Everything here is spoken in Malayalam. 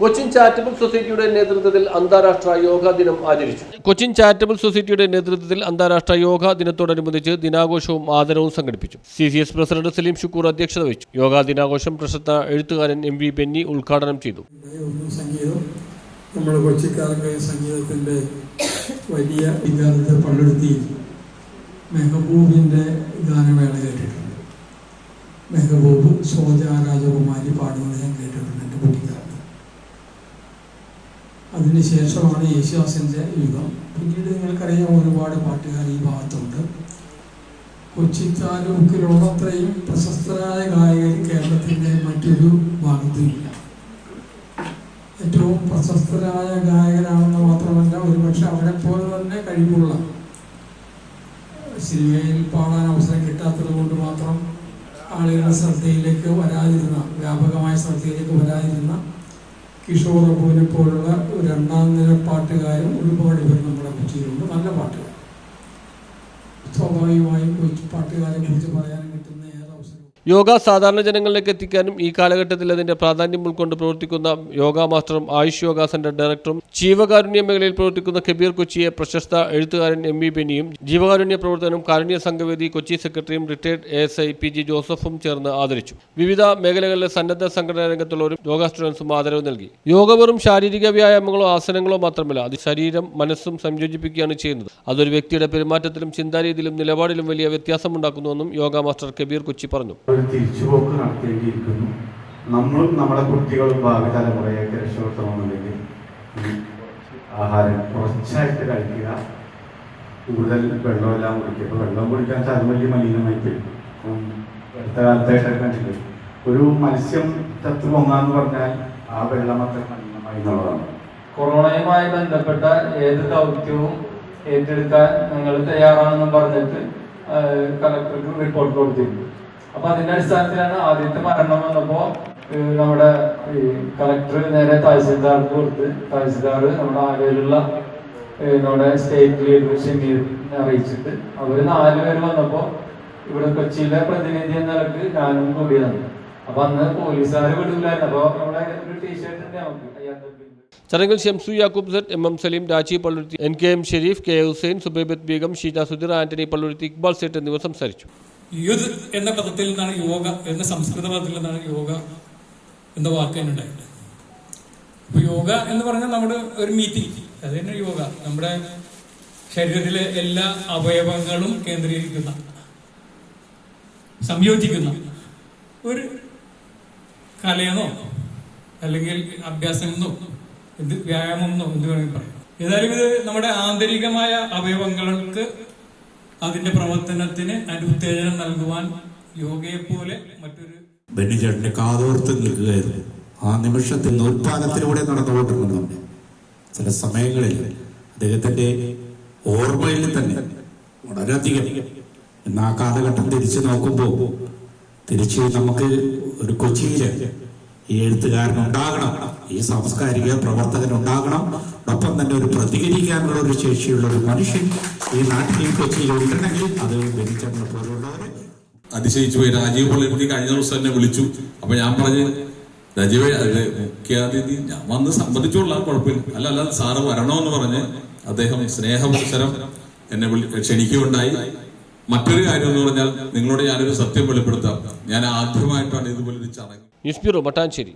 കൊച്ചിൻ ചാരിറ്റബിൾ സൊസൈറ്റിയുടെ നേതൃത്വത്തിൽ അന്താരാഷ്ട്ര യോഗാ ദിനം ആചരിച്ചു. കൊച്ചിൻ ചാരിറ്റബിൾ സൊസൈറ്റിയുടെ നേതൃത്വത്തിൽ അന്താരാഷ്ട്ര യോഗാ ദിനത്തോടനുബന്ധിച്ച് ദിനാഘോഷവും ആദരവും സംഘടിപ്പിച്ചു. C C S president Saleem Shukkoor അധ്യക്ഷത വഹിച്ചു. യോഗാ ദിനാഘോഷം പ്രശസ്ത എഴുത്തുകാരൻ എം വി ബെന്നി ഉദ്ഘാടനം ചെയ്തു. നമ്മുടെ കൊച്ചിക്കാർക്ക് സംഗീതത്തിന്റെ വലിയ വികാരത്തെ പള്ളുരുത്തി മെഹബൂബിന്റെ ഗാനമേള കേട്ടിട്ടുണ്ട്. മെഹബൂബ് സോജ രാജകുമാരി പാടുന്നത് ഞാൻ കേട്ടിട്ടുണ്ട് അതിനുശേഷമാണ് യേശുദാസിന്റെ യുഗം. പിന്നീട് നിങ്ങൾക്കറിയാം ഒരുപാട് പാട്ടുകാർ ഈ ഭാഗത്തുണ്ട്. കൊച്ചി താലൂക്കിലുള്ളത്രയും പ്രശസ്തരായ ഗായകർ കേരളത്തിന്റെ മറ്റൊരു ഭാഗത്തുമില്ല. ഏറ്റവും പ്രശസ്തരായ ഗായകനാണെന്ന് മാത്രമല്ല ഒരുപക്ഷെ അവരെ പോലെ തന്നെ കഴിവുള്ള സിനിമയിൽ പാടാൻ അവസരം കിട്ടാത്തത് കൊണ്ട് മാത്രം ആളുകളുടെ ശ്രദ്ധയിലേക്ക് വരാതിരുന്ന വ്യാപകമായ ശ്രദ്ധയിലേക്ക് വരാതിരുന്ന കിഷോർ പോലുള്ള ഒരു രണ്ടാം നില പാട്ടുകാരും ഒരുപാട് പേർ നമ്മുടെ കൊച്ചിയിലുണ്ട് നല്ല പാട്ടുകാർ സ്വാഭാവികമായും കൊച്ചു പാട്ടുകാരെ കുറിച്ച് പറയാൻ കിട്ടുന്ന യോഗ സാധാരണ ജനങ്ങളിലേക്ക് എത്തിക്കാനും ഈ കാലഘട്ടത്തിൽ അതിന്റെ പ്രാധാന്യം ഉൾക്കൊണ്ട് പ്രവർത്തിക്കുന്ന യോഗ മാസ്റ്ററും ആയുഷ് യോഗ സെന്റർ ഡയറക്ടറും ജീവകാരുണ്യ മേഖലയിൽ പ്രവർത്തിക്കുന്ന കബീർ കൊച്ചിയെ പ്രശസ്ത എഴുത്തുകാരൻ എം വി ബെന്നിയും ജീവകാരുണ്യ പ്രവർത്തനം കാരുണ്യ സംഘവേദി കൊച്ചി സെക്രട്ടറിയും retired S I P G ജോസഫും ചേർന്ന് ആദരിച്ചു. വിവിധ മേഖലകളിലെ സന്നദ്ധ സംഘടനാ രംഗത്തുള്ളവരും യോഗ സ്റ്റുഡൻസും ആദരവ് നൽകി. യോഗ വെറും ശാരീരിക വ്യായാമങ്ങളോ ആസനങ്ങളോ മാത്രമല്ല അത് ശരീരം മനസ്സും സംയോജിപ്പിക്കുകയാണ് ചെയ്യുന്നത്. അതൊരു വ്യക്തിയുടെ പെരുമാറ്റത്തിലും ചിന്താരീതിയിലും നിലപാടിലും വലിയ വ്യത്യാസമുണ്ടാക്കുന്നുവെന്നും യോഗ മാസ്റ്റർ കബീർ കൊച്ചി പറഞ്ഞു. ഒരു തിരിച്ചുപോക്ക് നടത്തേണ്ടിയിരിക്കുന്നു. നമ്മളും നമ്മുടെ കുട്ടികളും ഭാവി തലമുറയൊക്കെ രക്ഷപ്പെടുത്തണമെന്നുണ്ടെങ്കിൽ ആഹാരം കുറച്ചായിട്ട് കഴിക്കുക. കൂടുതൽ വെള്ളമെല്ലാം കുടിക്കുക. ഇപ്പോൾ വെള്ളം കുടിക്കാൻ അത് വലിയ മലിനമായി പോയി. അടുത്ത കാലത്തായിട്ടൊക്കെ കണ്ടിട്ട് ഒരു മത്സ്യം ചത്തു പൊങ്ങാന്ന് പറഞ്ഞാൽ ആ വെള്ളം അത്ര മലിനമായി എന്നുള്ളതാണ്. കൊറോണയുമായി ബന്ധപ്പെട്ട ഏത് ദൗത്യവും ഏറ്റെടുക്കാൻ ഞങ്ങൾ തയ്യാറാണെന്നും പറഞ്ഞിട്ട് കളക്ടർക്ക് റിപ്പോർട്ട് കൊടുത്തിരുന്നു. അപ്പൊ അതിന്റെ അടിസ്ഥാനത്തിലാണ് ആദ്യത്തെ മരണം വന്നപ്പോ നമ്മുടെ ഈ കളക്ടർ നേരെ തഹസിൽദാർക്ക് കൊടുത്ത് തഹസിൽദാർ നമ്മുടെ ആലുവയിലുള്ള നമ്മുടെ സ്റ്റേറ്റ് ലീഡർ അറിയിച്ചിട്ട് അവർ നാല് പേര് വന്നപ്പോ ഇവിടെ കൊച്ചിയിലെ പ്രതിനിധി എന്ന നിലയ്ക്ക് ഞാനും കൂടിയതാണ്. അപ്പൊ അന്ന് പോലീസുകാർ വിടില്ലായിരുന്നു. അപ്പൊ നമ്മുടെ ഒരു ടീഷർട്ട് നമുക്ക്. ചടങ്ങിൽ Shamsu Yakoob Sait M M Saleem Raji Palluruthy N K M Shareef K Hussain Subaibath Beegum Sheeja Sudheer Antony Palluruthy Iqbal Sait എന്നിവർ സംസാരിച്ചു. യുദ് എന്ന പദത്തിൽ നിന്നാണ് യോഗ എന്ന സംസ്കൃത പദത്തിൽ നിന്നാണ് യോഗ എന്ന വാക്ക് ഉണ്ടായത്. അപ്പൊ യോഗ എന്ന് പറഞ്ഞാൽ നമ്മുടെ ഒരു മീറ്റിംഗ് അത് തന്നെ യോഗ. നമ്മുടെ ശരീരത്തിലെ എല്ലാ അവയവങ്ങളും കേന്ദ്രീകരിക്കുന്ന സംയോജിക്കുന്ന ഒരു കലയെന്നോ അല്ലെങ്കിൽ അഭ്യാസമെന്നോ എന്ത് വ്യായാമമെന്നോ എന്ത് വേണമെങ്കിൽ പറയാം. ഏതായാലും ഇത് നമ്മുടെ ആന്തരികമായ അവയവങ്ങൾക്ക് അതിന്റെ പ്രവർത്തനത്തിന് അനുത്തേജനം നൽകുവാൻ യോഗയെ പോലെ മറ്റൊരു ബെന്നിചേട്ടന്റെ കാതോർത്ത് നിൽക്കുകയായിരുന്നു. ആ നിമിഷത്തിൽ നൂൽപ്പാലത്തിലൂടെ നടന്നുകൊണ്ടിരുന്നുണ്ട് ചില സമയങ്ങളിൽ അദ്ദേഹത്തിന്റെ ഓർമ്മയിൽ തന്നെ വളരെയധികം എന്നാ കാലഘട്ടം തിരിച്ചു നോക്കുമ്പോൾ തിരിച്ച് നമുക്ക് ഒരു കൊച്ചിയിൽ ഈ എഴുത്തുകാരനുണ്ടാകണം ഈ സാംസ്കാരിക പ്രവർത്തകൻ ഉണ്ടാകണം ഒപ്പം തന്നെ ഒരു പ്രതികരിക്കാനുള്ള ഒരു ശേഷിയുള്ള ഒരു മനുഷ്യൻ ഈ നാട്ടിൽ ഈ കൊച്ചിയിൽ ഉണ്ടെങ്കിൽ അത് പോലുള്ളവരെ അതിശയിച്ചു പോയി. രാജീവ് പള്ളിക്കുട്ടി കഴിഞ്ഞ ദിവസം തന്നെ വിളിച്ചു. അപ്പൊ ഞാൻ പറഞ്ഞു രാജീവേ അത് മുഖ്യാതിഥി ഞാൻ വന്ന് സംബന്ധിച്ചോളാം കുഴപ്പമില്ല. അല്ല അല്ല സാറ് വരണമെന്ന് പറഞ്ഞ് അദ്ദേഹം സ്നേഹമത്സരം എന്നെ വിളി ക്ഷണിക്കുകയുണ്ടായി. മറ്റൊരു കാര്യം എന്ന് പറഞ്ഞാൽ നിങ്ങളോട് ഞാനൊരു സത്യം വെളിപ്പെടുത്താം. ഞാൻ ആദ്യമായിട്ടാണ് ഇതുപോലൊരു ചടങ്ങ് ನ್ಯೂಸ್ ಬ್ಯೂರೋ ಮಟಾಂಚೇರಿ